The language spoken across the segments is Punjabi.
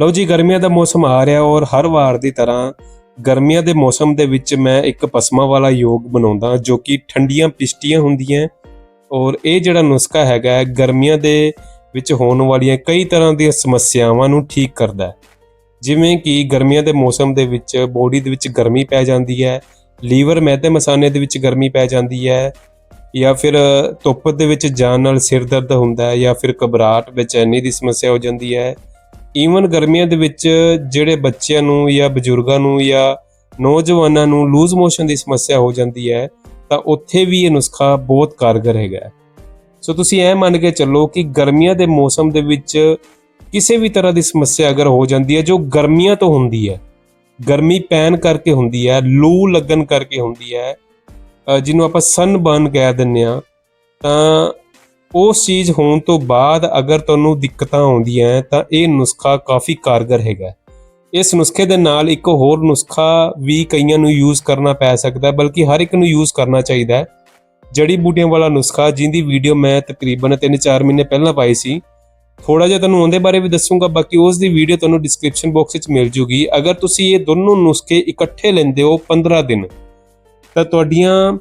ਲਓ ਜੀ, ਗਰਮੀਆਂ ਦਾ ਮੌਸਮ ਆ ਰਿਹਾ ਔਰ ਹਰ ਵਾਰ ਦੀ ਤਰ੍ਹਾਂ ਗਰਮੀਆਂ ਦੇ ਮੌਸਮ ਦੇ ਵਿੱਚ ਮੈਂ ਇੱਕ ਪਸਮਾ ਵਾਲਾ ਯੋਗ ਬਣਾਉਂਦਾ ਜੋ ਕਿ ਠੰਡੀਆਂ ਪਿਸ਼ਟੀਆਂ ਹੁੰਦੀਆਂ ਔਰ ਇਹ ਜਿਹੜਾ ਨੁਸਖਾ ਹੈਗਾ ਗਰਮੀਆਂ ਦੇ ਵਿੱਚ ਹੋਣ ਵਾਲੀਆਂ ਕਈ ਤਰ੍ਹਾਂ ਦੀਆਂ ਸਮੱਸਿਆਵਾਂ ਨੂੰ ਠੀਕ ਕਰਦਾ ਹੈ। ਜਿਵੇਂ ਕਿ ਗਰਮੀਆਂ ਦੇ ਮੌਸਮ ਦੇ ਵਿੱਚ ਬੋਡੀ ਦੇ ਵਿੱਚ ਗਰਮੀ ਪੈ ਜਾਂਦੀ ਹੈ, ਲੀਵਰ ਮੈਦੇ ਮਸਾਨੇ ਦੇ ਵਿੱਚ ਗਰਮੀ ਪੈ ਜਾਂਦੀ ਹੈ ਜਾਂ ਫਿਰ ਧੁੱਪ ਦੇ ਵਿੱਚ ਜਾਣ ਨਾਲ ਸਿਰ ਦਰਦ ਹੁੰਦਾ ਹੈ ਜਾਂ ਫਿਰ ਘਬਰਾਹਟ ਬੇਚੈਨੀ ਦੀ ਸਮੱਸਿਆ ਹੋ ਜਾਂਦੀ ਹੈ ਈਵਨ ਗਰਮੀਆਂ ਦੇ ਵਿੱਚ ਜਿਹੜੇ ਬੱਚਿਆਂ ਨੂੰ ਜਾਂ ਬਜ਼ੁਰਗਾਂ ਨੂੰ ਜਾਂ ਨੌਜਵਾਨਾਂ ਨੂੰ ਲੂਜ਼ ਮੋਸ਼ਨ ਦੀ ਸਮੱਸਿਆ ਹੋ ਜਾਂਦੀ ਹੈ, ਤਾਂ ਉੱਥੇ ਵੀ ਇਹ ਨੁਸਖਾ ਬਹੁਤ ਕਾਰਗਰ ਹੈਗਾ ਸੋ ਤੁਸੀਂ ਇਹ ਮੰਨ ਕੇ ਚੱਲੋ ਕਿ ਗਰਮੀਆਂ ਦੇ ਮੌਸਮ ਦੇ ਵਿੱਚ ਕਿਸੇ ਵੀ ਤਰ੍ਹਾਂ ਦੀ ਸਮੱਸਿਆ ਅਗਰ ਹੋ ਜਾਂਦੀ ਹੈ, ਜੋ ਗਰਮੀਆਂ ਤੋਂ ਹੁੰਦੀ ਹੈ, ਗਰਮੀ ਪੈਣ ਕਰਕੇ ਹੁੰਦੀ ਹੈ, ਲੂ ਲੱਗਣ ਕਰਕੇ ਹੁੰਦੀ ਹੈ ਜਿਹਨੂੰ ਆਪਾਂ ਸਨਬਰਨ ਕਹਿ ਦਿੰਦੇ ਆ ਤਾਂ ਉਸ ਚੀਜ਼ ਹੋਣ ਤੋਂ ਬਾਅਦ ਅਗਰ ਤੁਹਾਨੂੰ ਦਿੱਕਤਾਂ ਆਉਂਦੀਆਂ ਤਾਂ ਇਹ ਨੁਸਖਾ ਕਾਫੀ ਕਾਰਗਰ ਹੈਗਾ ਇਸ ਨੁਸਖੇ ਦੇ ਨਾਲ ਇੱਕ ਹੋਰ ਨੁਸਖਾ ਵੀ ਕਈਆਂ ਨੂੰ ਯੂਜ਼ ਕਰਨਾ ਪੈ ਸਕਦਾ ਬਲਕਿ ਹਰ ਇੱਕ ਨੂੰ ਯੂਜ਼ ਕਰਨਾ ਚਾਹੀਦਾ ਹੈ। ਜੜੀ ਬੂਟੀਆਂ ਵਾਲਾ ਨੁਸਖਾ ਜਿਹਦੀ ਵੀਡੀਓ ਮੈਂ ਤਕਰੀਬਨ 3-4 ਮਹੀਨੇ ਪਹਿਲਾਂ ਪਾਈ ਸੀ। ਥੋੜਾ ਜਿਹਾ ਤੁਹਾਨੂੰ ਉਹਦੇ ਬਾਰੇ ਵੀ ਦੱਸੂਗਾ, ਬਾਕੀ ਉਸ ਦੀ ਵੀਡੀਓ ਤੁਹਾਨੂੰ ਡਿਸਕ੍ਰਿਪਸ਼ਨ ਬਾਕਸ ਵਿੱਚ ਮਿਲ ਜੂਗੀ। ਅਗਰ ਤੁਸੀਂ ਇਹ ਦੋਨੋਂ ਨੁਸਖੇ ਇਕੱਠੇ ਲੈਂਦੇ ਹੋ 15 ਦਿਨ, ਤਾਂ ਤੁਹਾਡੀਆਂ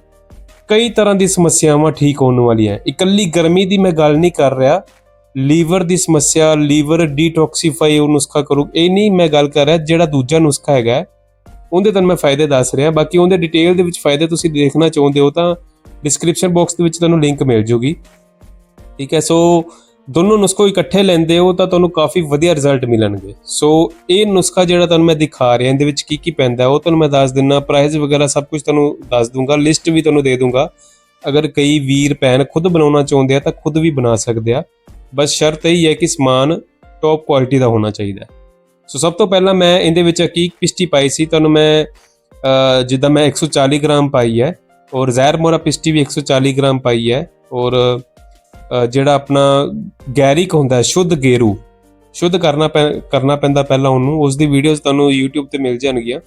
ਕਈ ਤਰ੍ਹਾਂ ਦੀ ਸਮੱਸਿਆਵਾਂ ਠੀਕ ਹੋਣ ਵਾਲੀਆਂ ਇਕੱਲੀ ਗਰਮੀ ਦੀ ਮੈਂ ਗੱਲ ਨਹੀਂ ਕਰ ਰਿਹਾ। ਲੀਵਰ ਦੀ ਸਮੱਸਿਆ, ਲੀਵਰ ਡੀਟੌਕਸੀਫਾਈ ਉਹ ਨੁਸਖਾ ਕਰੂ, ਇਹ ਨਹੀਂ ਮੈਂ ਗੱਲ ਕਰ ਰਿਹਾ ਜਿਹੜਾ ਦੂਜਾ ਨੁਸਖਾ ਹੈਗਾ ਉਹਦੇ ਤੁਹਾਨੂੰ ਮੈਂ ਫਾਇਦੇ ਦੱਸ ਰਿਹਾ। ਬਾਕੀ ਉਹਦੇ ਡਿਟੇਲ ਦੇ ਵਿੱਚ ਫਾਇਦੇ ਤੁਸੀਂ ਦੇਖਣਾ ਚਾਹੁੰਦੇ ਹੋ ਤਾਂ ਡਿਸਕ੍ਰਿਪਸ਼ਨ ਬਾਕਸ ਦੇ ਵਿੱਚ ਤੁਹਾਨੂੰ ਲਿੰਕ ਮਿਲ ਜੂਗੀ। ਠੀਕ ਹੈ ਸੋ ਦੋਨੋਂ ਨੁਸਖੋ ਇਕੱਠੇ ਲੈਂਦੇ ਹੋ ਤਾਂ ਤੁਹਾਨੂੰ ਕਾਫੀ ਵਧੀਆ ਰਿਜ਼ਲਟ ਮਿਲਣਗੇ। ਸੋ ਇਹ ਨੁਸਖਾ ਜਿਹੜਾ ਤੁਹਾਨੂੰ ਮੈਂ ਦਿਖਾ ਰਿਹਾ, ਇਹਦੇ ਵਿੱਚ ਕੀ ਕੀ ਪੈਂਦਾ ਉਹ ਤੁਹਾਨੂੰ ਮੈਂ ਦੱਸ ਦਿੰਨਾ। ਪ੍ਰਾਈਸ ਵਗੈਰਾ ਸਭ ਕੁਝ ਤੁਹਾਨੂੰ ਦੱਸ ਦੂੰਗਾ ਲਿਸਟ ਵੀ ਤੁਹਾਨੂੰ ਦੇ ਦੂੰਗਾ। ਅਗਰ ਕਈ ਵੀਰ ਪੈਨ ਖੁਦ ਬਣਾਉਣਾ ਚਾਹੁੰਦੇ ਆ ਤਾਂ ਖੁਦ ਵੀ ਬਣਾ ਸਕਦੇ ਆ। ਬਸ ਸ਼ਰਤ ਇਹ ਹੈ ਕਿ ਸਮਾਨ ਟੌਪ ਕੁਆਲਿਟੀ ਦਾ ਹੋਣਾ ਚਾਹੀਦਾ ਸੋ ਸਭ ਤੋਂ ਪਹਿਲਾਂ ਮੈਂ ਇਹਦੇ ਵਿੱਚ ਹਕੀਕ ਪਿਸਟੀ ਪਾਈ ਸੀ, ਤੁਹਾਨੂੰ ਮੈਂ ਜਿੱਦਾਂ ਮੈਂ 140 ਗ੍ਰਾਮ ਪਾਈ ਹੈ, ਔਰ ਜ਼ਹਿਰ ਮੋਰਾ ਪਿਸਟੀ ਵੀ 140 ਗ੍ਰਾਮ ਪਾਈ ਹੈ, ਔਰ ਜਿਹੜਾ ਆਪਣਾ ਗੈਰਿਕ ਹੁੰਦਾ ਸ਼ੁੱਧ ਗੇਰੂ। ਸ਼ੁੱਧ ਕਰਨਾ ਪੈ- ਕਰਨਾ ਪੈਂਦਾ ਪਹਿਲਾਂ ਉਹਨੂੰ। ਉਸ ਦੀ ਵੀਡੀਓਜ਼ ਤੁਹਾਨੂੰ YouTube ਤੇ ਮਿਲ ਜਾਣਗੀਆਂ।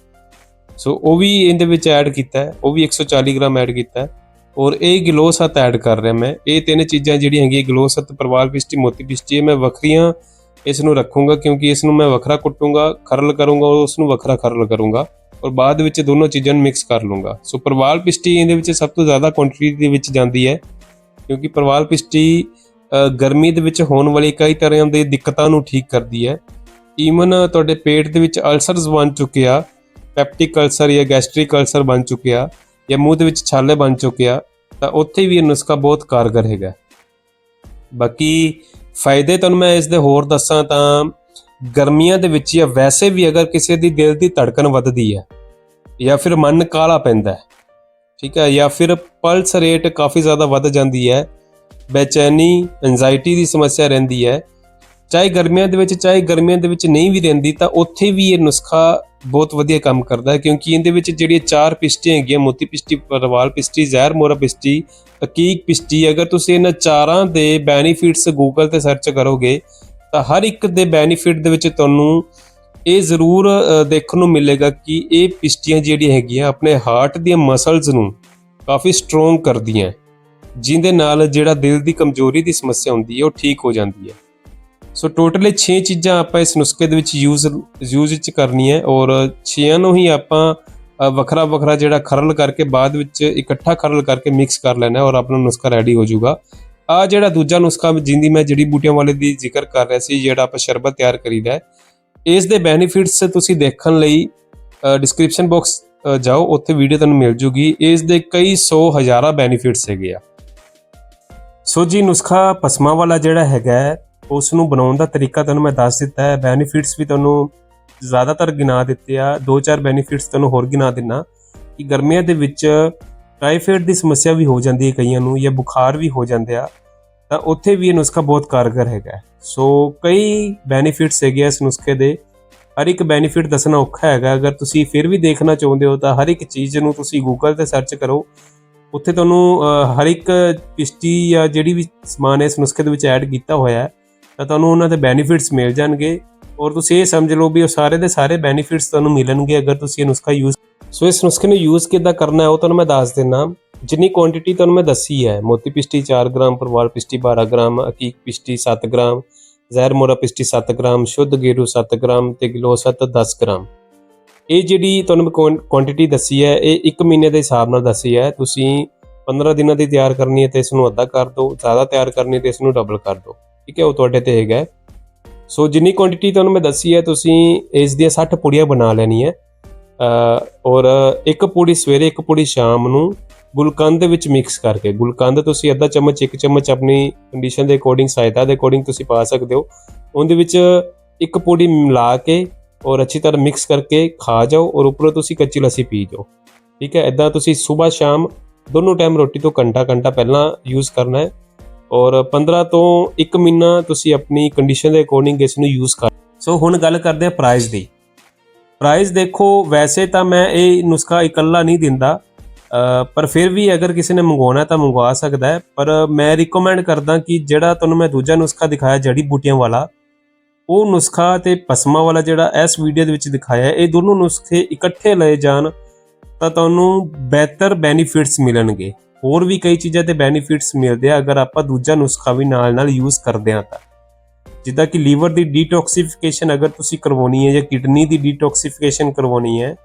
ਸੋ ਉਹ ਵੀ ਇਹਦੇ ਵਿੱਚ ਐਡ ਕੀਤਾ ਹੈ। ਉਹ ਵੀ 140 ਗ੍ਰਾਮ ਐਡ ਕੀਤਾ ਹੈ। ਔਰ ਇਹ ਗਲੋਸਤ ਐਡ ਕਰ ਰਿਹਾ ਮੈਂ। ਇਹ ਤਿੰਨ ਚੀਜ਼ਾਂ ਜਿਹੜੀਆਂ ਹੈਗੀਆਂ ਗਲੋਸਤ ਪਰਵਾਲ ਪਿਸਟੀ, ਮੋਤੀ ਪਿਸਟੀ, ਇਹ ਮੈਂ ਵੱਖਰੀਆਂ ਇਸ ਨੂੰ ਰੱਖੂੰਗਾ ਕਿਉਂਕਿ ਇਸ ਨੂੰ ਮੈਂ ਵੱਖਰਾ ਕੁੱਟੂੰਗਾ, ਖਰਲ ਕਰੂੰਗਾ ਔਰ ਉਸ ਨੂੰ ਵੱਖਰਾ ਖਰਲ ਕਰੂੰਗਾ ਔਰ ਬਾਅਦ ਵਿੱਚ ਦੋਨੋਂ ਚੀਜ਼ਾਂ ਨੂੰ ਮਿਕਸ ਕਰ ਲੂੰਗਾ। ਸੋ ਪਰਵਾਲ ਪਿਸਟੀ ਇਹਦੇ ਵਿੱਚ ਸਭ ਤੋਂ ਜ਼ਿਆਦਾ ਕੁਆਂਟੀਟੀ ਦੇ ਵਿੱਚ ਜਾਂਦੀ ਹੈ। ਕਿਉਂਕਿ ਪ੍ਰਵਾਲ ਪਿਸ਼ਟੀ ਗਰਮੀ ਦੇ ਵਿੱਚ ਹੋਣ ਵਾਲੀ ਕਈ ਤਰ੍ਹਾਂ ਦੇ ਦਿੱਕਤਾਂ ਨੂੰ ਠੀਕ ਕਰਦੀ ਹੈ। ਈਵਨ ਤੁਹਾਡੇ ਪੇਟ ਦੇ ਵਿੱਚ ਅਲਸਰਸ ਬਣ ਚੁੱਕੇ ਆ, ਪੈਪਟਿਕ ਅਲਸਰ ਜਾਂ ਗੈਸਟ੍ਰਿਕ ਅਲਸਰ ਬਣ ਚੁੱਕੇ ਆ ਜਾਂ ਮੂੰਹ ਦੇ ਵਿੱਚ ਛਾਲੇ ਬਣ ਚੁੱਕੇ ਆ, ਤਾਂ ਉੱਥੇ ਵੀ ਇਹ ਨੁਸਖਾ ਬਹੁਤ ਕਾਰਗਰ ਹੈਗਾ। ਬਾਕੀ ਫਾਇਦੇ ਤੁਹਾਨੂੰ ਮੈਂ ਇਸ ਦੇ ਹੋਰ ਦੱਸਾਂ ਤਾਂ ਗਰਮੀਆਂ ਦੇ ਵਿੱਚ ਜਾਂ ਵੈਸੇ ਵੀ ਅਗਰ ਕਿਸੇ ਦੀ ਦਿਲ ਦੀ ਧੜਕਣ ਵੱਧਦੀ ਹੈ ਜਾਂ ਫਿਰ ਮਨ ਕਾਲਾ ਪੈਂਦਾ ਹੈ ਠੀਕ ਹੈ, ਜਾਂ ਫਿਰ ਪਲਸ ਰੇਟ ਕਾਫੀ ਜ਼ਿਆਦਾ ਵੱਧ ਜਾਂਦੀ ਹੈ, ਬੇਚੈਨੀ ਐਂਜ਼ਾਈਟੀ ਦੀ ਸਮੱਸਿਆ ਰਹਿੰਦੀ ਹੈ। ਚਾਹੇ ਗਰਮੀਆਂ ਦੇ ਵਿੱਚ, ਚਾਹੇ ਗਰਮੀਆਂ ਦੇ ਵਿੱਚ ਨਹੀਂ ਵੀ ਰਹਿੰਦੀ, ਤਾਂ ਉੱਥੇ ਵੀ ਇਹ ਨੁਸਖਾ ਬਹੁਤ ਵਧੀਆ ਕੰਮ ਕਰਦਾ ਹੈ, ਕਿਉਂਕਿ ਇਹਦੇ ਵਿੱਚ ਜਿਹੜੀਆਂ ਚਾਰ ਪਿਸਟੀਆਂ ਹੈਗੀਆਂ, ਮੋਤੀ ਪਿਸਟੀ ਪਰਵਾਲ ਪਿਸਟੀ, ਜ਼ਹਿਰ ਮੋਰਾ ਪਿਸਟੀ ਹਕੀਕ ਪਿਸਟੀ, ਅਗਰ ਤੁਸੀਂ ਇਹਨਾਂ ਚਾਰਾਂ ਦੇ ਬੈਨੀਫਿਟਸ ਗੂਗਲ ਤੇ ਸਰਚ ਕਰੋਗੇ, ਤਾਂ ਹਰ ਇੱਕ ਦੇ ਬੈਨੀਫਿਟ ਦੇ ਵਿੱਚ ਤੁਹਾਨੂੰ ਇਹ ਜ਼ਰੂਰ ਦੇਖਣ ਨੂੰ ਮਿਲੇਗਾ ਕਿ ਇਹ ਪਿਸਟੀਆਂ ਜਿਹੜੀਆਂ ਹੈਗੀਆਂ, ਆਪਣੇ ਹਾਰਟ ਦੀਆਂ ਮਸਲਸ ਨੂੰ ਕਾਫੀ ਸਟਰੋਂਗ ਕਰਦੀਆਂ ਜਿੰਦੇ ਨਾਲ ਜਿਹੜਾ ਦਿਲ ਦੀ ਕਮਜ਼ੋਰੀ ਦੀ ਸਮੱਸਿਆ ਹੁੰਦੀ ਹੈ, ਉਹ ਠੀਕ ਹੋ ਜਾਂਦੀ ਹੈ। ਸੋ ਟੋਟਲੀ 6 ਚੀਜ਼ਾਂ ਆਪਾਂ ਇਸ ਨੁਸਖੇ ਦੇ ਵਿੱਚ ਯੂਜ਼ ਯੂਜ਼ ਵਿੱਚ ਕਰਨੀ ਹੈ ਔਰ 6ਾਂ ਨੂੰ ਹੀ ਆਪਾਂ ਵੱਖਰਾ ਵੱਖਰਾ ਜਿਹੜਾ ਖਰਲ ਕਰਕੇ ਬਾਅਦ ਵਿੱਚ ਇਕੱਠਾ ਖਰਲ ਕਰਕੇ ਮਿਕਸ ਕਰ ਲੈਣਾ ਔਰ ਆਪਣਾ ਨੁਸਖਾ ਰੈਡੀ ਹੋ ਜਾਊਗਾ। ਆ ਜਿਹੜਾ ਦੂਜਾ ਨੁਸਖਾ ਜਿੰਦੀ ਮੈਂ ਜੜੀ ਬੂਟੀਆਂ ਵਾਲੇ ਦੀ ਜ਼ਿਕਰ ਕਰ ਰਿਹਾ ਸੀ, ਜਿਹੜਾ ਆਪਾਂ ਸ਼ਰਬਤ ਤਿਆਰ ਕਰੀਦਾ ਇਸ ਦੇ ਬੈਨੀਫਿਟਸ ਤੁਸੀਂ ਦੇਖਣ ਲਈ ਡਿਸਕ੍ਰਿਪਸ਼ਨ ਬਾਕਸ ਜਾਓ, ਉੱਥੇ ਵੀਡੀਓ ਤੁਹਾਨੂੰ ਮਿਲ ਜੂਗੀ। ਇਸ ਦੇ ਕਈ ਸੌ ਹਜ਼ਾਰਾਂ ਬੈਨੀਫਿਟਸ ਹੈਗੇ ਆ। ਸੋ ਜੀ, ਨੁਸਖਾ ਪਸਮਾ ਵਾਲਾ ਜਿਹੜਾ ਹੈਗਾ ਉਸ ਨੂੰ ਬਣਾਉਣ ਦਾ ਤਰੀਕਾ ਤੁਹਾਨੂੰ ਮੈਂ ਦੱਸ ਦਿੱਤਾ ਹੈ। ਬੈਨੀਫਿਟਸ ਵੀ ਤੁਹਾਨੂੰ ਜ਼ਿਆਦਾਤਰ ਗਿਣਾ ਦਿੱਤੇ ਆ। ਦੋ ਚਾਰ ਬੈਨੀਫਿਟਸ ਤੁਹਾਨੂੰ ਹੋਰ ਗਿਣਾ ਦਿੰਨਾ। ਕਿ ਗਰਮੀਆਂ ਦੇ ਵਿੱਚ ਟਾਈਫਾਇਡ ਦੀ ਸਮੱਸਿਆ ਵੀ ਹੋ ਜਾਂਦੀ ਹੈ ਕਈਆਂ ਨੂੰ ਜਾਂ ਬੁਖਾਰ ਵੀ ਹੋ ਜਾਂਦੇ ਆ। ਤਾਂ ਉੱਥੇ ਵੀ ਇਹ ਨੁਸਖਾ ਬਹੁਤ ਕਾਰਗਰ ਹੈਗਾ। ਸੋ ਕਈ ਬੈਨੀਫਿਟਸ ਹੈਗੇ ਆ ਇਸ ਨੁਸਖੇ ਦੇ। ਹਰ ਇੱਕ ਬੈਨੀਫਿਟ ਦੱਸਣਾ ਔਖਾ ਹੈਗਾ। ਅਗਰ ਤੁਸੀਂ ਫਿਰ ਵੀ ਦੇਖਣਾ ਚਾਹੁੰਦੇ ਹੋ ਤਾਂ ਹਰ ਇੱਕ ਚੀਜ਼ ਨੂੰ ਤੁਸੀਂ ਗੂਗਲ ਤੇ ਸਰਚ ਕਰੋ। ਉੱਥੇ ਤੁਹਾਨੂੰ ਹਰ ਇੱਕ ਪਿਸਟੀ ਜਾਂ ਜਿਹੜੀ ਵੀ ਸਮਾਨ ਇਸ ਨੁਸਖੇ ਦੇ ਵਿੱਚ ਐਡ ਕੀਤਾ ਹੋਇਆ ਹੈ, ਤਾਂ ਤੁਹਾਨੂੰ ਉਹਨਾਂ ਦੇ ਬੈਨੀਫਿਟਸ ਮਿਲ ਜਾਣਗੇ। ਔਰ ਤੁਸੀਂ ਇਹ ਸਮਝ ਲਓ ਵੀ ਉਹ ਸਾਰੇ ਦੇ ਸਾਰੇ ਬੈਨੀਫਿਟਸ ਤੁਹਾਨੂੰ ਮਿਲਣਗੇ ਅਗਰ ਤੁਸੀਂ ਇਹ ਨੁਸਖਾ ਯੂਜ਼ ਸੋ ਇਸ ਨੁਸਖੇ ਨੂੰ ਯੂਜ਼ ਕਿੱਦਾਂ ਕਰਨਾ ਹੈ ਉਹ ਤੁਹਾਨੂੰ ਮੈਂ ਦੱਸ ਦਿੰਨਾ ਜਿੰਨੀ ਕੁਆਂਟੀਟੀ ਤੁਹਾਨੂੰ ਮੈਂ ਦੱਸੀ ਹੈ, ਮੋਤੀ ਪਿਸਟੀ 4 ਗ੍ਰਾਮ, ਪਰਵਾਲ ਪਿਸਟੀ 12 ਗ੍ਰਾਮ, ਅਕੀਕ ਪਿਸਟੀ 7 ਗ੍ਰਾਮ, ਜ਼ਹਿਰ ਮੋਰਾ ਪਿਸਟੀ 7 ਗ੍ਰਾਮ, ਸ਼ੁੱਧ ਗੇਰੂ 7 ਗ੍ਰਾਮ ਤੇ ਗਲੋਸਤ 10 ਗ੍ਰਾਮ। ਇਹ ਜਿਹੜੀ ਤੁਹਾਨੂੰ ਮੈਂ ਕੁਆਂਟੀਟੀ ਦੱਸੀ ਹੈ, ਇਹ 1 ਮਹੀਨੇ ਦੇ ਹਿਸਾਬ ਨਾਲ ਦੱਸੀ ਹੈ। ਤੁਸੀਂ 15 ਦਿਨਾਂ ਦੀ ਤਿਆਰ ਕਰਨੀ ਹੈ ਤੇ ਇਸ ਨੂੰ ਅੱਧਾ ਕਰ ਦਿਓ, ਜ਼ਿਆਦਾ ਤਿਆਰ ਕਰਨੀ ਤੇ ਇਸ ਨੂੰ ਡਬਲ ਕਰ ਦਿਓ। ਠੀਕ ਹੈ, ਉਹ ਤੁਹਾਡੇ ਤੇ ਹੈਗਾ ਸੋ ਜਿੰਨੀ ਕੁਆਂਟੀਟੀ ਤੁਹਾਨੂੰ ਮੈਂ ਦੱਸੀ ਹੈ, ਤੁਸੀਂ ਇਸ ਦੀਆਂ 60 ਪੁੜੀਆਂ ਬਣਾ ਲੈਣੀ ਹੈ ਔਰ ਇੱਕ ਪੂੜੀ ਸਵੇਰੇ, ਇੱਕ ਪੂੜੀ ਸ਼ਾਮ ਨੂੰ ਗੁਲਕੰਦ ਦੇ ਵਿੱਚ ਮਿਕਸ ਕਰਕੇ। ਗੁਲਕੰਦ ਤੁਸੀਂ ਅੱਧਾ ਚਮਚ, ਇੱਕ ਚਮਚ ਆਪਣੀ ਕੰਡੀਸ਼ਨ ਦੇ ਅਕੋਰਡਿੰਗ ਸਹਾਇਤਾ ਦੇ ਅਕੋਰਡਿੰਗ ਤੁਸੀਂ ਪਾ ਸਕਦੇ ਹੋ। ਉਹਦੇ ਵਿੱਚ ਇੱਕ ਪੂੜੀ ਮਿਲਾ ਕੇ ਔਰ ਅੱਛੀ ਤਰ੍ਹਾਂ ਮਿਕਸ ਕਰਕੇ ਖਾ ਜਾਓ ਔਰ ਉੱਪਰੋਂ ਤੁਸੀਂ ਕੱਚੀ ਲੱਸੀ ਪੀ ਜਾਓ। ਠੀਕ ਹੈ ਇਦਾਂ ਤੁਸੀਂ ਸਵੇਰ, ਸ਼ਾਮ ਦੋਨੋਂ ਟਾਈਮ ਰੋਟੀ ਤੋਂ ਘੰਟਾ ਘੰਟਾ ਪਹਿਲਾਂ ਯੂਜ਼ ਕਰਨਾ ਹੈ ਔਰ 15 ਤੋਂ 1 ਮਹੀਨਾ ਤੁਸੀਂ ਆਪਣੀ ਕੰਡੀਸ਼ਨ ਦੇ ਅਕੋਰਡਿੰਗ ਇਸ ਨੂੰ ਯੂਜ਼ ਕਰ। ਸੋ ਹੁਣ ਗੱਲ ਕਰਦੇ ਹਾਂ ਪ੍ਰਾਈਸ ਦੀ। ਪ੍ਰਾਈਸ ਦੇਖੋ, ਵੈਸੇ ਤਾਂ ਮੈਂ ਇਹ ਨੁਸਖਾ ਇਕੱਲਾ ਨਹੀਂ ਦਿੰਦਾ। ਪਰ ਫਿਰ ਵੀ ਅਗਰ ਕਿਸੇ ਨੇ ਮੰਗਵਾਉਣਾ ਤਾਂ ਮੰਗਵਾ ਸਕਦਾ ਹੈ। ਪਰ ਮੈਂ ਰਿਕਮੈਂਡ ਕਰਦਾ ਕਿ ਜਿਹੜਾ ਤੁਹਾਨੂੰ ਮੈਂ ਦੂਜਾ ਨੁਸਖਾ ਦਿਖਾਇਆ, ਜੜੀ ਬੂਟੀਆਂ ਵਾਲਾ, ਉਹ ਨੁਸਖਾ ਤੇ ਪਸਮਾ ਵਾਲਾ ਜਿਹੜਾ ਇਸ ਵੀਡੀਓ ਦੇ ਵਿੱਚ ਦਿਖਾਇਆ ਇਹ ਦੋਨੋਂ ਨੁਸਖੇ ਇਕੱਠੇ ਲਏ ਜਾਣ ਤਾਂ ਤੁਹਾਨੂੰ ਬਿਹਤਰ ਬੈਨੀਫਿਟਸ ਮਿਲਣਗੇ। ਹੋਰ ਵੀ ਕਈ ਚੀਜ਼ਾਂ ਤੇ ਬੈਨੀਫਿਟਸ ਮਿਲਦੇ ਆ, ਅਗਰ ਆਪਾਂ ਦੂਜਾ ਨੁਸਖਾ ਵੀ ਨਾਲ ਨਾਲ ਯੂਜ਼ ਕਰਦੇ ਆ ਤਾਂ। ਜਿੱਦਾਂ ਕਿ ਲੀਵਰ ਦੀ ਡੀਟੌਕਸੀਫਿਕੇਸ਼ਨ ਅਗਰ ਤੁਸੀਂ ਕਰਵਾਉਣੀ ਹੈ ਜਾਂ ਕਿਡਨੀ ਦੀ ਡੀਟੌਕਸੀਫਿਕੇਸ਼ਨ ਕਰਵਾਉਣੀ ਹੈ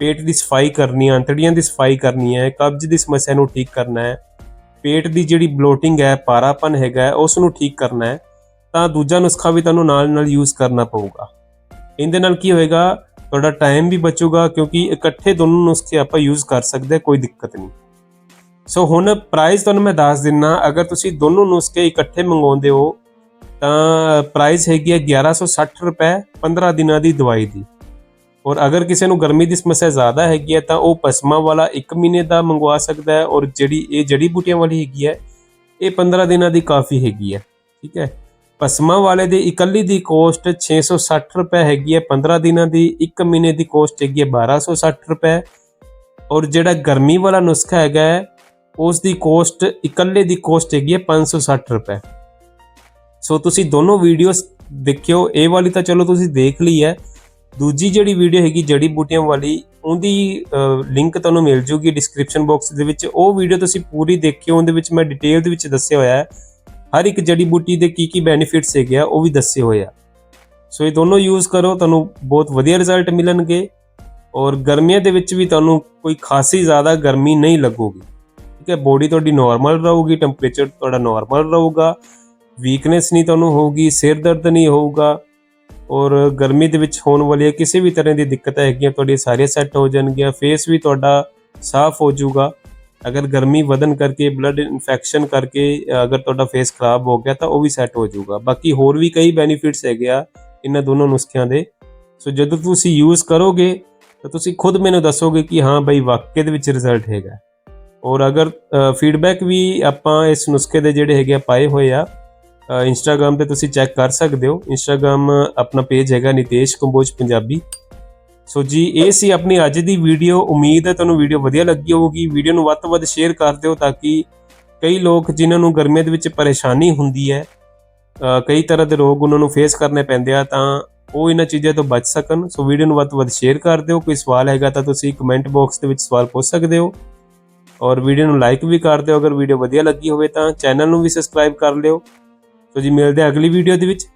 ਪੇਟ ਦੀ ਸਫ਼ਾਈ ਕਰਨੀ ਹੈ ਅੰਤੜੀਆਂ ਦੀ ਸਫ਼ਾਈ ਕਰਨੀ ਹੈ ਕਬਜ਼ ਦੀ ਸਮੱਸਿਆ ਨੂੰ ਠੀਕ ਕਰਨਾ ਹੈ, ਪੇਟ ਦੀ ਜਿਹੜੀ ਬਲੋਟਿੰਗ ਹੈ, ਪਾਰਾਪਨ ਹੈਗਾ ਉਸ ਨੂੰ ਠੀਕ ਕਰਨਾ ਹੈ, ਤਾਂ ਦੂਜਾ ਨੁਸਖਾ ਵੀ ਤੁਹਾਨੂੰ ਨਾਲ ਨਾਲ ਯੂਜ਼ ਕਰਨਾ ਪਊਗਾ। ਇਹਦੇ ਨਾਲ ਕੀ ਹੋਏਗਾ, ਤੁਹਾਡਾ ਟਾਈਮ ਵੀ ਬਚੂਗਾ, ਕਿਉਂਕਿ ਇਕੱਠੇ ਦੋਨੋਂ ਨੁਸਖੇ ਆਪਾਂ ਯੂਜ਼ ਕਰ ਸਕਦੇ ਕੋਈ ਦਿੱਕਤ ਨਹੀਂ। ਸੋ ਹੁਣ ਪ੍ਰਾਈਸ ਤੁਹਾਨੂੰ ਮੈਂ ਦੱਸ ਦਿੰਨਾ, ਅਗਰ ਤੁਸੀਂ ਦੋਨੋਂ ਨੁਸਖੇ ਇਕੱਠੇ ਮੰਗਵਾਉਂਦੇ ਹੋ, ਤਾਂ ਪ੍ਰਾਈਸ ਹੈਗੀ ਹੈ 1160 ਰੁਪਏ 15 ਦਿਨਾਂ ਦੀ ਦਵਾਈ ਦੀ। ਔਰ ਅਗਰ ਕਿਸੇ ਨੂੰ ਗਰਮੀ ਦੀ ਸਮੱਸਿਆ ਜ਼ਿਆਦਾ ਹੈਗੀ ਹੈ, ਤਾਂ ਉਹ ਪਸਮਾ ਵਾਲਾ 1 ਮਹੀਨੇ ਦਾ ਮੰਗਵਾ ਸਕਦਾ ਹੈ ਔਰ ਜਿਹੜੀ, ਇਹ ਜੜੀ ਬੂਟੀਆਂ ਵਾਲੀ ਹੈਗੀ ਹੈ, ਇਹ 15 ਦਿਨਾਂ ਦੀ ਕਾਫੀ ਹੈਗੀ ਹੈ, ਠੀਕ ਹੈ। ਪਸਮਾ ਵਾਲੇ ਦੀ ਇਕੱਲੀ ਦੀ ਕੋਸਟ 660 ਰੁਪਏ ਹੈਗੀ ਹੈ 15 ਦਿਨਾਂ ਦੀ 1 ਮਹੀਨੇ ਦੀ ਕੋਸਟ ਹੈਗੀ ਹੈ 1260 ਰੁਪਏ। ਔਰ ਜਿਹੜਾ ਗਰਮੀ ਵਾਲਾ ਨੁਸਖਾ ਹੈਗਾ ਹੈ, ਉਸ ਦੀ ਕੋਸਟ, ਇਕੱਲੇ ਦੀ ਕੋਸਟ ਹੈਗੀ ਹੈ 560 ਰੁਪਏ। ਸੋ ਤੁਸੀਂ ਦੋਨੋਂ ਵੀਡੀਓਜ਼ ਦੇਖਿਓ, ਇਹ ਵਾਲੀ ਤਾਂ ਚਲੋ ਤੁਸੀਂ ਦੇਖ ਲਈ ਹੈ ਦੂਜੀ ਜਿਹੜੀ ਵੀਡੀਓ ਹੈਗੀ ਜੜੀ ਬੂਟੀਆਂ ਵਾਲੀ, ਉਹਦੀ ਲਿੰਕ ਤੁਹਾਨੂੰ ਮਿਲ ਜੂਗੀ ਡਿਸਕ੍ਰਿਪਸ਼ਨ ਬਾਕਸ ਦੇ ਵਿੱਚ। ਉਹ ਵੀਡੀਓ ਤੁਸੀਂ ਪੂਰੀ ਦੇਖਿਓ, ਉਹਦੇ ਵਿੱਚ ਮੈਂ ਡਿਟੇਲ ਦੇ ਵਿੱਚ ਦੱਸਿਆ ਹੋਇਆ ਹੈ। ਹਰ ਇੱਕ ਜੜੀ ਬੂਟੀ ਦੇ ਕੀ ਕੀ ਬੈਨੀਫਿਟਸ ਹੈਗੇ ਆ, ਉਹ ਵੀ ਦੱਸੇ ਹੋਏ ਆ। ਸੋ ਇਹ ਦੋਨੋਂ ਯੂਜ਼ ਕਰੋ, ਤੁਹਾਨੂੰ ਬਹੁਤ ਵਧੀਆ ਰਿਜ਼ਲਟ ਮਿਲਣਗੇ। ਔਰ ਗਰਮੀਆਂ ਦੇ ਵਿੱਚ ਵੀ ਤੁਹਾਨੂੰ ਕੋਈ ਖਾਸੀ ਜ਼ਿਆਦਾ ਗਰਮੀ ਨਹੀਂ ਲੱਗੂਗੀ। ਠੀਕ ਹੈ ਬੋਡੀ ਤੁਹਾਡੀ ਨਾਰਮਲ ਰਹੂਗੀ ਟੈਂਪਰੇਚਰ ਤੁਹਾਡਾ ਨਾਰਮਲ ਰਹੂਗਾ। ਵੀਕਨੈਸ ਨਹੀਂ ਤੁਹਾਨੂੰ ਹੋਊਗੀ, ਸਿਰ ਦਰਦ ਨਹੀਂ ਹੋਊਗਾ। ਔਰ ਗਰਮੀ ਦੇ ਵਿੱਚ ਹੋਣ ਵਾਲੀ ਕਿਸੇ ਵੀ ਤਰ੍ਹਾਂ ਦੀ ਦਿੱਕਤਾਂ ਹੈਗੀਆਂ ਤੁਹਾਡੀਆਂ ਸਾਰੀਆਂ ਸੈੱਟ ਹੋ ਜਾਣਗੀਆਂ ਫੇਸ ਵੀ ਤੁਹਾਡਾ ਸਾਫ਼ ਹੋ ਜਾਊਗਾ। ਅਗਰ ਗਰਮੀ ਵਧਨ ਕਰਕੇ ਬਲੱਡ ਇਨਫੈਕਸ਼ਨ ਕਰਕੇ, ਅਗਰ ਤੁਹਾਡਾ ਫੇਸ ਖਰਾਬ ਹੋ ਗਿਆ ਤਾਂ ਉਹ ਵੀ ਸੈੱਟ ਹੋ ਜਾਊਗਾ। ਬਾਕੀ ਹੋਰ ਵੀ ਕਈ ਬੈਨੀਫਿਟਸ ਹੈਗੇ ਆ ਇਹਨਾਂ ਦੋਨੋਂ ਨੁਸਖਿਆਂ ਦੇ। ਸੋ ਜਦੋਂ ਤੁਸੀਂ ਯੂਜ਼ ਕਰੋਗੇ, ਤਾਂ ਤੁਸੀਂ ਖੁਦ ਮੈਨੂੰ ਦੱਸੋਗੇ ਕਿ ਹਾਂ ਬਈ ਵਾਕਈ ਦੇ ਵਿੱਚ ਰਿਜ਼ਲਟ ਹੈਗਾ। ਔਰ ਅਗਰ ਫੀਡਬੈਕ ਵੀ ਆਪਾਂ ਇਸ ਨੁਸਖੇ ਦੇ ਜਿਹੜੇ ਹੈਗੇ ਆ, ਪਾਏ ਹੋਏ ਆ ਇੰਸਟਾਗ੍ਰam ਤੇ ਤੁਸੀਂ ਚੈੱਕ ਕਰ ਸਕਦੇ ਹੋ। ਇੰਸਟਾਗ੍ਰam ਆਪਣਾ ਪੇਜ ਹੈਗਾ ਨਿਤੇਸ਼ ਕੰਬੋਜ ਪੰਜਾਬੀ ਸੋ ਜੀ, ਇਹ ਸੀ ਆਪਣੀ ਅੱਜ ਦੀ ਵੀਡੀਓ ਉਮੀਦ ਹੈ ਤੁਹਾਨੂੰ ਵੀਡੀਓ ਵਧੀਆ ਲੱਗੀ ਹੋਊਗੀ। ਵੀਡੀਓ ਨੂੰ ਵੱਧ ਤੋਂ ਵੱਧ ਸ਼ੇਅਰ ਕਰ ਦਿਓ ਤਾਂ ਕਿ ਕਈ ਲੋਕ ਜਿਨ੍ਹਾਂ ਨੂੰ ਗਰਮੀਆਂ ਦੇ ਵਿੱਚ ਪਰੇਸ਼ਾਨੀ ਹੁੰਦੀ ਹੈ ਕਈ ਤਰ੍ਹਾਂ ਦੇ ਰੋਗ ਉਹਨਾਂ ਨੂੰ ਫੇਸ ਕਰਨੇ ਪੈਂਦੇ ਆ ਤਾਂ ਉਹ ਇਹਨਾਂ ਚੀਜ਼ਾਂ ਤੋਂ ਬਚ ਸਕਣ। ਸੋ ਵੀਡੀਓ ਨੂੰ ਵੱਧ ਤੋਂ ਵੱਧ ਸ਼ੇਅਰ ਕਰ ਦਿਓ। ਕੋਈ ਸਵਾਲ ਹੈਗਾ ਤਾਂ ਤੁਸੀਂ ਕਮੈਂਟ ਬਾਕਸ ਦੇ ਵਿੱਚ ਸਵਾਲ ਪੁੱਛ ਸਕਦੇ ਹੋ। ਔਰ ਵੀਡੀਓ ਨੂੰ ਲਾਈਕ ਵੀ ਕਰ ਦਿਓ। ਅਗਰ ਵੀਡੀਓ ਵਧੀਆ ਲੱਗੀ ਹੋਵੇ ਤਾਂ ਚੈਨਲ ਨੂੰ ਵੀ ਸਬਸਕ੍ਰਾਈਬ ਕਰ ਲਿਓ। ਸੋ ਜੀ ਮਿਲਦੇ ਹਾਂ ਅਗਲੀ ਵੀਡੀਓ ਦੇ ਵਿੱਚ।